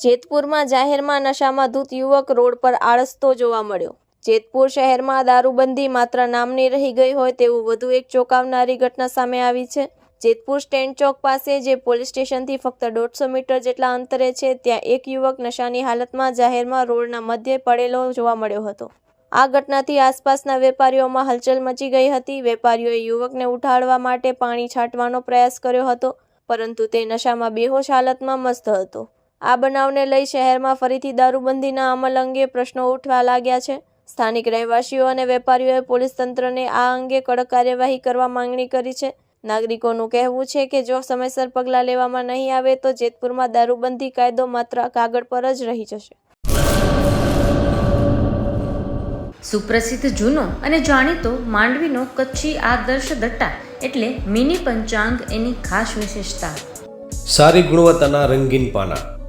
જેતપુરમાં જાહેરમાં નશામાં ધૂત યુવક રોડ પર આળસતો જોવા મળ્યો. જેતપુર શહેરમાં દારૂબંધી માત્ર નામની રહી ગઈ હોય તેવું વધુ એક ચોંકાવનારી ઘટના સામે આવી છે. જેતપુર સ્ટેન્ડ ચોક પાસે જે પોલીસ સ્ટેશનથી ફક્ત દોઢસો મીટર જેટલા અંતરે છે, ત્યાં એક યુવક નશાની હાલતમાં જાહેરમાં રોડના મધ્યે પડેલો જોવા મળ્યો હતો. આ ઘટનાથી આસપાસના વેપારીઓમાં હલચલ મચી ગઈ હતી. વેપારીઓએ યુવકને ઉઠાડવા માટે પાણી છાંટવાનો પ્રયાસ કર્યો હતો, પરંતુ તે નશામાં બેહોશ હાલતમાં મસ્ત હતો. આ બનાવને લઈ શહેરમાં ફરીથી દારૂબંધીના અમલ અંગે પ્રશ્નો ઉઠવા લાગ્યા છે. સ્થાનિક રહેવાસીઓ અને વેપારીઓએ પોલીસ તંત્રને આ અંગે કડક કાર્યવાહી કરવા માંગણી કરી છે. નાગરિકોનું કહેવું છે કે જો સમયસર પગલાં લેવામાં નહીં આવે તો જેતપુરમાં દારૂબંધી કાયદો માત્ર કાગળ પર જ રહી જશે. સુપ્રસિદ્ધ જૂનો અને જાણીતો માંડવીનો કચ્છી આદર્શ દટ્ટા એટલે મિની પંચાંગ એની ખાસ વિશેષતા. સારી ગુણવત્તાના રંગીન પાના.